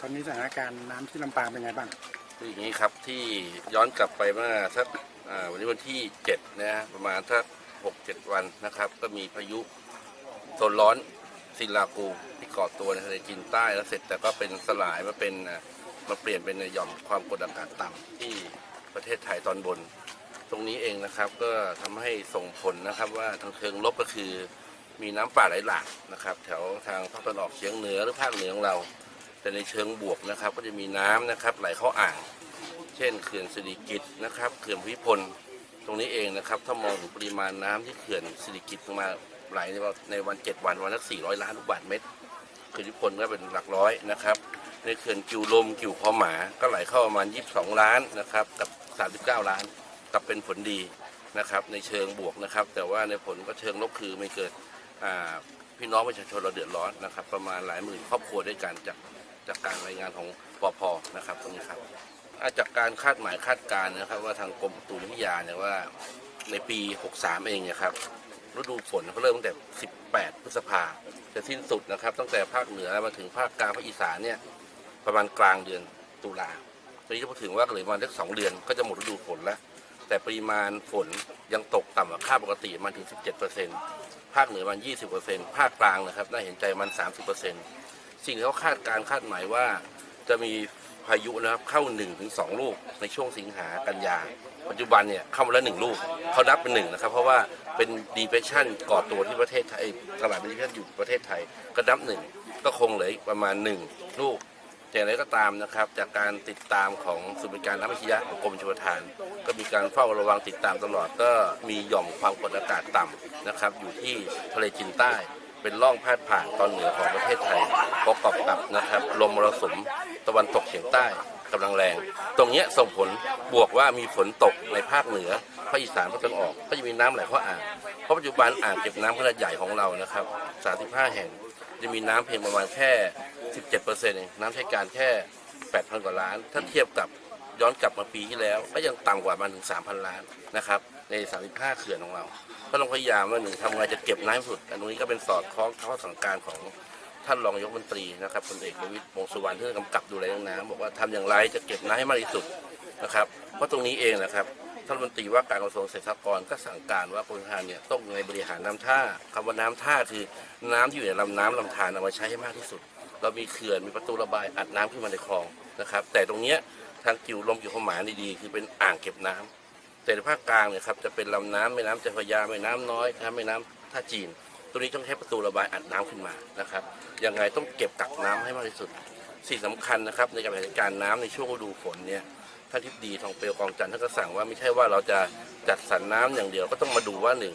ตอนนี้สถานการณ์น้ำที่ลำปางเป็นไงบ้างคืออย่างนี้ครับที่ย้อนกลับไปเมื่อสักวันนี้วันที่7นะฮะประมาณสักหกเจ็ดวันนะครับ ก็มีพายุโซนร้อนซิลากูที่ก่อตัวในทะเลจีนใต้แล้วเสร็จแต่ก็เป็นสลายมาเป็นมาเปลี่ยนเป็นหย่อมความกดอากาศต่ำที่ประเทศไทยตอนบน ตรงนี้เองนะครับก็ทำให้ส่งผลนะครับว่าทางเชิงลบก็คือมีน้ำป่าไหลหลากนะครับ แถวทางภาคตะวันออกเฉียงเหนือหรือภาคเหนือของเรา แต่ในเชิงบวกนะครับ ก็จะมีน้ำนะครับ ไหลเข้าอ่าง เช่นเขื่อนสิริกิตนะครับเขื่อนภูมิพลตรงนี้เองนะครับ ถ้ามองถึงปริมาณน้ำที่เขื่อนสิริกิตมาไหลในวันในวัน7วันวันละ400ล้านลูกบาศก์เมตรเขื่อนภูมิพลก็เป็นหลักร้อยนะครับ ในเขื่อนกิวลมกิวพอหมา ก็ไหลเข้าประมาณ22ล้านนะครับกับ39ล้านกับเป็นผลดีนะครับในเชิงบวกนะครับ แต่ว่าในผลก็เชิงลบคือไม่เกิดพี่น้องประชาชนเราเดือดร้อนนะครับ ประมาณหลายหมื่นครอบครัวด้วยกันจาก จากการรายงานของปพนะครับตรงนี้ครับอาจากการคาดหมายคาดการณ์นะครับว่าทางกรมตุนิยมวิทยาเนี่ยว่าในปี 63 เองเนี่ยครับฤดูฝนเขาเริ่มตั้งแต่ 18 พฤษภาจะสิ้นสุดนะครับ ตั้งแต่ภาคเหนือมาถึงภาคกลางภาคอีสานเนี่ยประมาณกลางเดือนตุลาตอนนี้จะพูดถึงว่าเหลือประมาณสักสองเดือนก็จะหมดฤดูฝนแล้ว แต่ปริมาณฝนยังตกต่ำกว่าค่าปกติมาถึง 17%ภาคเหนือมัน 20%ภาคกลางนะครับน่าเห็นใจมัน 30% สิ่งที่เขาคาดการคาดหมายว่าจะมีพายุนะครับเข้า1นถึงสลูกในช่วงสิงหากันยาปัจจุบันเนี่ยเข้ามาแล้วหนึ่งลูกเขานับเป็นหนึ่งนะครับ เพราะว่าเป็นดีเพรสชันก่อตัวที่ประเทศไทยตลาดดีเพรสชันอยู่ประเทศไทยก็นับหนึ่งก็คงเหลือประมาณหนึ่งลูกแต่อย่างไรก็ตามนะครับ จากการติดตามของศูนย์บริการน้ำวิทยาของกรมชลประทาน ก็มีการเฝ้าระวังติดตามตลอดก็มีหย่อมความกดอากาศต่ำนะครับ อยู่ที่ทะเลจีนใต้ เป็นร่องพาดผ่านตอนเหนือของประเทศไทยประกอบกับนะครับลมมรสุมตะวันตกเฉียงใต้กำลังแรง ตรงนี้ส่งผลบวกว่ามีฝนตกในภาคเหนือภาคอีสานภาคตะวันออก ก็จะมีน้ำไหลเข้าอ่างเพราะปัจจุบันอ่างเก็บน้ำขนาดใหญ่ของเรานะครับ 35 แห่งจะมีน้ำเพียงประมาณแค่ 17%เองน้ำใช้การแค่ 8,000 กว่าล้าน ถ้าเทียบกับย้อนกลับมาปีที่แล้ว ก็ยังต่ำกว่ามันถึง 3,000 ล้านนะครับ ใน 35 เขื่อนของเรา ก็ต้องพยายามว่าหนึ่งทำไงจะเก็บน้ำสุด อันนี้ก็เป็นสอดคล้องข้อสั่งการของท่านรองนายกรัฐมนตรีนะครับพลเอกประวิตรวงสุวรรณที่กำกับดูแลเรื่องน้ำบอกว่าทำอย่างไรจะเก็บน้ำให้มากที่สุดนะครับ เพราะตรงนี้เองนะครับท่านรัฐมนตรีว่าการกระทรวงเกษตรกรก็สั่งการว่ากรมชลประทานเนี่ยต้องในบริหารน้ำท่าคำว่าน้ำท่าคือน้ำที่อยู่ในลำน้ำลำธารเอามาใช้ให้มากที่สุด เรามีเขื่อนมีประตูระบายอัดน้ำขึ้นมาในคลองนะครับ แต่ตรงเนี้ยทางกิวลมกิวขมานดีๆคือเป็นอ่างเก็บน้ำ แต่ในภาคกลางเนี่ยครับจะเป็นลำน้ำแม่น้ำเจ้าพระยาแม่น้ำน้อยนะแม่น้ำท่าจีน ตัวนี้ต้องใช้ประตูระบายอัดน้ำขึ้นมานะครับยังไงต้องเก็บกักน้ำให้มากที่สุดสิ่งสำคัญนะครับในการบริหารจัดการน้ำในช่วงฤดูฝนเนี่ยท่านทิบดีทองเปลวกองจันทร์ท่านก็สั่งว่าไม่ใช่ว่าเราจะจัดสรรน้ำอย่างเดียวก็ต้องมาดูว่าหนึ่ง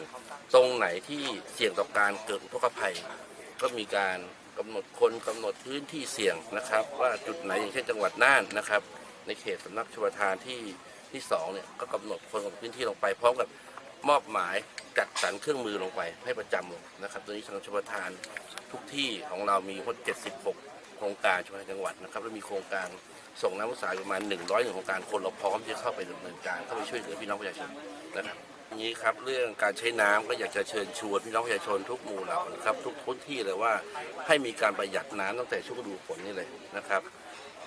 ตรงไหนที่เสี่ยงต่อการเกิดอุทกภัย ก็มีการกำหนดคนกำหนดพื้นที่เสี่ยงนะครับ ว่าจุดไหนอย่างเช่นจังหวัดน่านนะครับ ในเขตสำนักชลประทานที่ ที่สองเนี่ยก็กำหนดคนกับพื้นที่ลงไปพร้อมกับมอบหมายจัดสรรเครื่องมือลงไปให้ประจำลงนะครับตอนนี้ทางชลประทานทุกที่ของเรามีทั้ง76 โครงการชลประทานจังหวัดนะครับและมีโครงการส่งน้ำพุสายประมาณ 100โครงการคนเราพร้อมที่จะเข้าไปดำเนินการเข้าไปช่วยเหลือพี่น้องประชาชนนะครับนี้ครับเรื่องการใช้น้ำก็อยากจะเชิญชวนพี่น้องประชาชนทุกหมู่เหล่านะครับ ทุกพื้นที่เลยว่าให้มีการประหยัดน้ำตั้งแต่ช่วงฤดูฝนนี่เลยนะครับ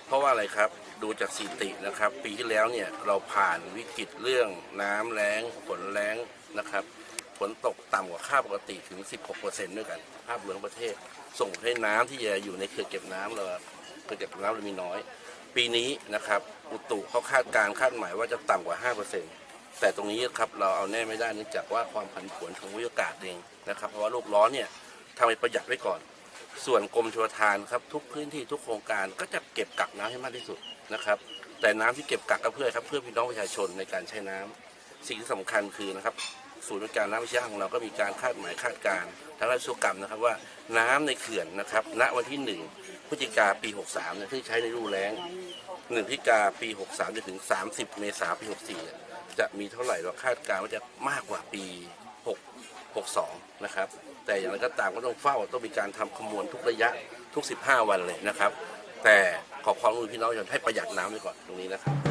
เพราะว่าอะไรครับดูจากสถิตินะครับ ปีที่แล้วเนี่ยเราผ่านวิกฤตเรื่องน้ำแล้งฝนแล้งนะครับฝนตกต่ำกว่าค่าปกติถึง 16%ด้วยกันภาพรวมของประเทศ ส่งให้น้ำที่จะอยู่ในเขื่อนเก็บน้ำเราเขื่อนเก็บน้ำเรามีน้อย ปีนี้นะครับอุตุเขาคาดการคาดหมายว่าจะต่ำกว่า 5%แต่ตรงนี้ครับเราเอาแน่ไม่ได้เนื่องจากว่าความผันผวนของวิวอากาศเองนะครับเพราะว่าโลกร้อนเนี่ยทำให้ประหยัดไว้ก่อน ส่วนกรมชลทานครับทุกพื้นที่ทุกโครงการก็จะเก็บกักน้ำให้มากที่สุดนะครับ แต่น้ำที่เก็บกักก็เพื่อครับเพื่อพี่น้องประชาชนในการใช้น้ำสิ่งที่สำคัญคือนะครับศูนย์บริการน้ำวิชาของเราก็มีการคาดหมายคาดการณ์ทางราชกรรมนะครับว่าน้ำในเขื่อนนะครับ ณวันที่ 1พฤศจิกาปี 63เนี่ยที่ใช้ในฤดูแล้ง1พฤศจิกาปี 63จนถึง 30 เมษายนปี 64เนี่ยจะมีเท่าไหร่เราคาดการณ์ว่าจะมากกว่าปี 6 62 นะครับ แต่อย่างไรก็ตามก็ต้องเฝ้าต้องมีการทำคำนวณทุกระยะทุก 15 วันเลยนะครับ แต่ขอความรู้พี่น้องอย่าชนให้ประหยัดน้ำไว้ก่อนตรงนี้นะครับ